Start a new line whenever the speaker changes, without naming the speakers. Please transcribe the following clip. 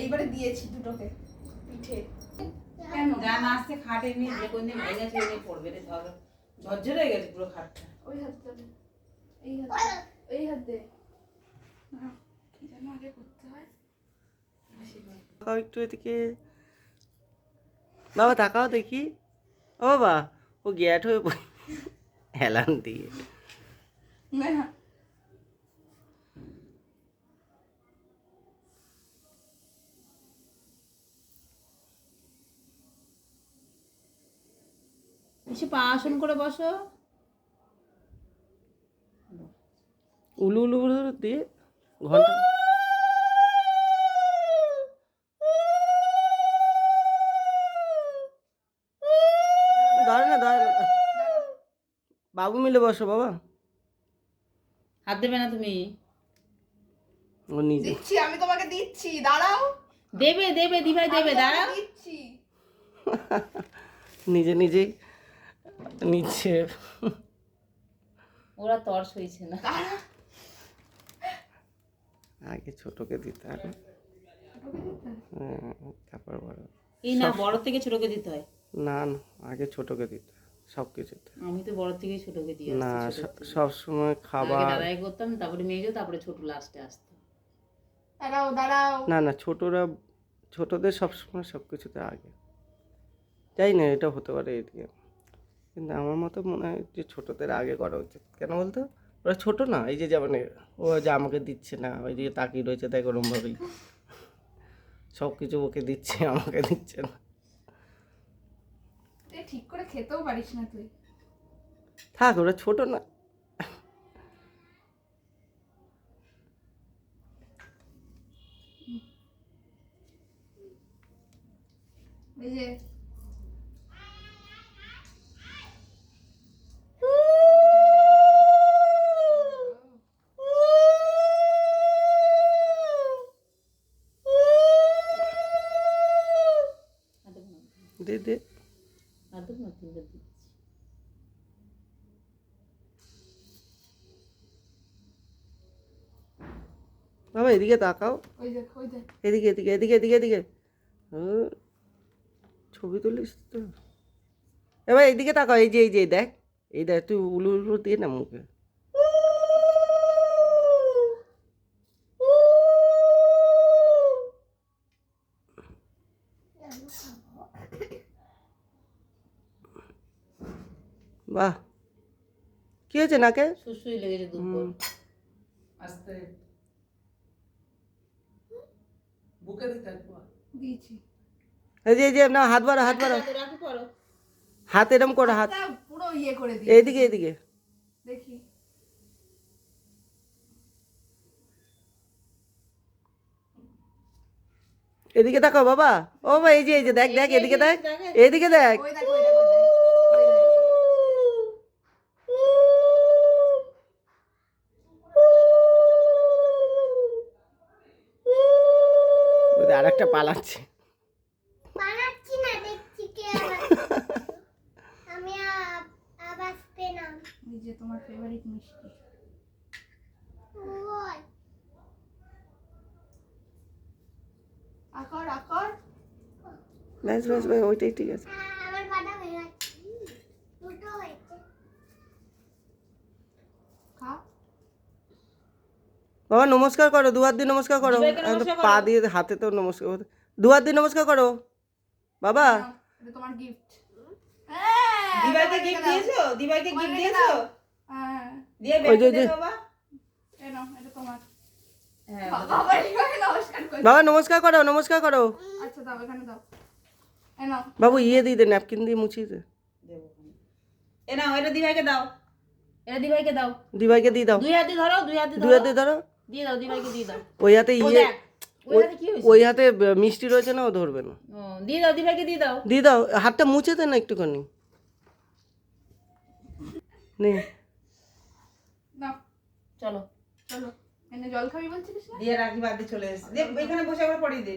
এইবারে দিয়েছি দুটোকে। পিঠে। কেন?
গান আসতে খাটে নিয়ে যে কোন দিন ভেঙে চলে পড়বে রে ধর। ঝরঝর হয়ে গেছে পুরো খাটটা।
ওই হাতটা এই হাত এই হাত দে। কি যেন আগে করতে হয়।
তাকাও একটু এদিকে। বাবা তাকাও দেখি। ও বাবা ও গ্যাট হয়ে হেলান দিয়ে।
না
এসে পা আসন করে বসো।
উলু উলু উলু দিয়ে ঘণ্টা ধরে না ধরে না বাবু মিলে বসো বাবা।
হাত দেবে না তুমি।
ও নিজে।
দিচ্ছি আমি তোমাকে দিচ্ছি দাঁড়াও।
দেবে দেবে দিভাই দেবে দাঁড়াও।
দিচ্ছি।
নিজে নিজেই নিচ্ছে।
ওরা তর সইছে না।
আগে ছোটকে দিতে হবে হ্যাঁ, তারপর বড়।
এই না বড় থেকে ছোটকে দিতে হয়?
না না আগে ছোটকে দিতে হয় সব কিছুতে
আমি তো বড় থেকে ছোটকে দিয়ে
না। সব সময়
আগে
খাবার
দাদাই করতাম তারপরে মেজো তারপরে ছোট লাস্টে আসতো।
দাঁড়াও দাঁড়াও।
না না ছোটরা ছোটদের সবসময় সব কিছুতে আগে। যাই না এটা হতে পারে এদিকে। কিন্তু আমার মতো মনে হয় যে ছোটোদের আগে করা উচিত। কেন বলতো? ওরা ছোট না এই যে যেমন ও যে আমাকে দিচ্ছে না ওই যে তাকিয়ে রয়েছে তাই ওরমভাবেই। সব কিছু ওকে দিচ্ছে আমাকে দিচ্ছে না।
ঠিক করে খেতেও পারিস না তুই।
থাক ওরা ছোট না।
এই যে
দে দে। বাবা এদিকে তাকাও।
ওই দেখ ওই দেখ।
এদিকে এদিকে এদিকে এদিকে এদিকে। হুম, ছবি তুলিস তো। এবার এইদিকে তাকাও এই যে এই যে দেখ। এই দেখ তুই উলু উলু দিয়ে না মুখে। বাহ। কি হয়েছে নাকে?
সুসুই লেগেছে দুপুর
আস্তে। বুকে দিতে
দিয়েছি।
এই যে এই যে না হাত বাড়ো হাত বাড়ো। হাত এরম করো হাত।
পুরো ইয়ে করে দিই
এইদিকে এইদিকে।
দেখি।
এদিকে তাকাও বাবা। ও বাবা এই যে এই যে দেখ দেখ এদিকে দেখ এদিকে দেখ।
দেখ। দেখ। দেখ ওই দেখ।
ওই আর একটা পালাচ্ছে।
পালাচ্ছি না দেখছি কে আমি আবার পেলাম।
এই যে তোমার ফেভারিট মিষ্টি। আকর আকর।
ব্যাস ব্যাস ব্যাস ওইটাই ঠিক আছে
আ- আমার বাটা হয়ে গেছে দুটো হয়েছে
খা
বাবা নমস্কার করো দুয়ার দিয়ে নমস্কার করো। পা দিয়ে হাতে তো নমস্কার করতে দুয়ার দিয়ে নমস্কার করো। বাবা।
তোমার গিফট
গিফট দিয়েছ? দিভাইকে গিফট দিয়েছ? দিয়ে
ওই যে-
ব্যাগটা দে
যে-
বাবা।
এটা তোমার। বাবা নমস্কার করছি।
বাবা নমস্কার করো নমস্কার করো।
আচ্ছা দাও এখানে দাও।
বাবু ইয়ে দিয়ে দে ন্যাপকিন দিয়ে মুছিয়ে দে।
এ নাও এটা দিভাইকে দাও। এটা দিভাইকে দাও।
দিভাইকে দিয়ে দাও।
দুই হাতে ধরো দুই হাতে
দুই হাতে ধরো।
দিয়ে দাও দিভাইকে দিয়ে দাও।
ওই হাতে ইয়ে
ওই হাতে
মিষ্টি রয়েছে না ও ধরবে না।
দিয়ে দাও দিভাইকে দিয়ে দাও।
দিয়ে দাও হাতটা মুছে দে না একটুখানি। নে।
চলো।
চলো। এনে জল খাবি বলছিস
দিয়ে রাখি বাদ দিয়ে চলে এসে এখানে বসে আবার পড়িয়ে দে।